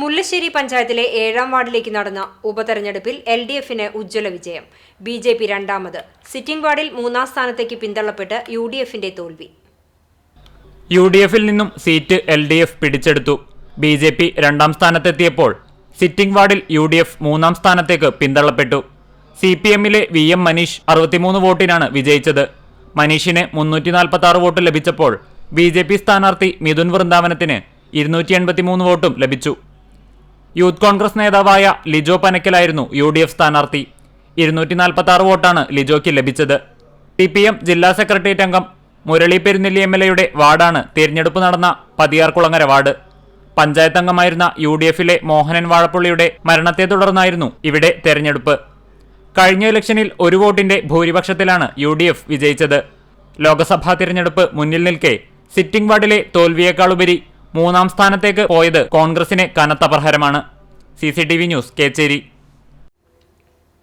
മുല്ലശ്ശേരി പഞ്ചായത്തിലെ ഏഴാം വാർഡിലേക്ക് നടന്ന ഉപതെരഞ്ഞെടുപ്പിൽ എൽ ഡി എഫിന് ഉജ്ജ്വല വിജയം. ബി ജെ പി രണ്ടാമത്. സിറ്റിംഗ് വാർഡിൽ മൂന്നാം സ്ഥാനത്തേക്ക് പിന്തള്ളപ്പെട്ട് യു ഡി എഫിന്റെ തോൽവി. യു ഡി എഫിൽ നിന്നും സീറ്റ് എൽ ഡി എഫ് പിടിച്ചെടുത്തു. ബി ജെ പി രണ്ടാം സ്ഥാനത്തെത്തിയപ്പോൾ സിറ്റിംഗ് വാർഡിൽ യു ഡി എഫ് മൂന്നാം സ്ഥാനത്തേക്ക് പിന്തള്ളപ്പെട്ടു. സി പി എമ്മിലെ വി എം മനീഷ് അറുപത്തിമൂന്ന് വോട്ടിനാണ് വിജയിച്ചത്. മനീഷിന് മുന്നൂറ്റി നാൽപ്പത്തി ആറ് വോട്ട് ലഭിച്ചപ്പോൾ ബി ജെ പി സ്ഥാനാർത്ഥി മിഥുൻ വൃന്ദാവനത്തിന് ഇരുന്നൂറ്റി എൺപത്തിമൂന്ന് വോട്ടും ലഭിച്ചു. യൂത്ത് കോൺഗ്രസ് നേതാവായ ലിജോ പനക്കലായിരുന്നു യു ഡി എഫ് സ്ഥാനാർത്ഥി. ഇരുന്നൂറ്റി നാൽപ്പത്തി ആറ് വോട്ടാണ് ലിജോയ്ക്ക് ലഭിച്ചത്. ടി പി എം ജില്ലാ സെക്രട്ടേറിയറ്റ് അംഗം മുരളി പെരുന്നെല്ലി എം എൽ എയുടെ വാർഡാണ് തിരഞ്ഞെടുപ്പ് നടന്ന പതിയാർകുളങ്ങര വാർഡ്. പഞ്ചായത്ത് അംഗമായിരുന്ന യു ഡി എഫിലെ മോഹനൻ വാഴപ്പള്ളിയുടെ മരണത്തെ തുടർന്നായിരുന്നു ഇവിടെ തെരഞ്ഞെടുപ്പ്. കഴിഞ്ഞ ഇലക്ഷനിൽ ഒരു വോട്ടിന്റെ ഭൂരിപക്ഷത്തിലാണ് യു ഡി എഫ് വിജയിച്ചത്. ലോക്സഭാ തിരഞ്ഞെടുപ്പ് മുന്നിൽ നിൽക്കെ സിറ്റിംഗ് വാർഡിലെ തോൽവിയേക്കാളുപരി മൂന്നാം സ്ഥാനത്തേക്ക് പോയത് കോൺഗ്രസിന് കനത്ത പ്രഹരമാണ്. C news Kechery.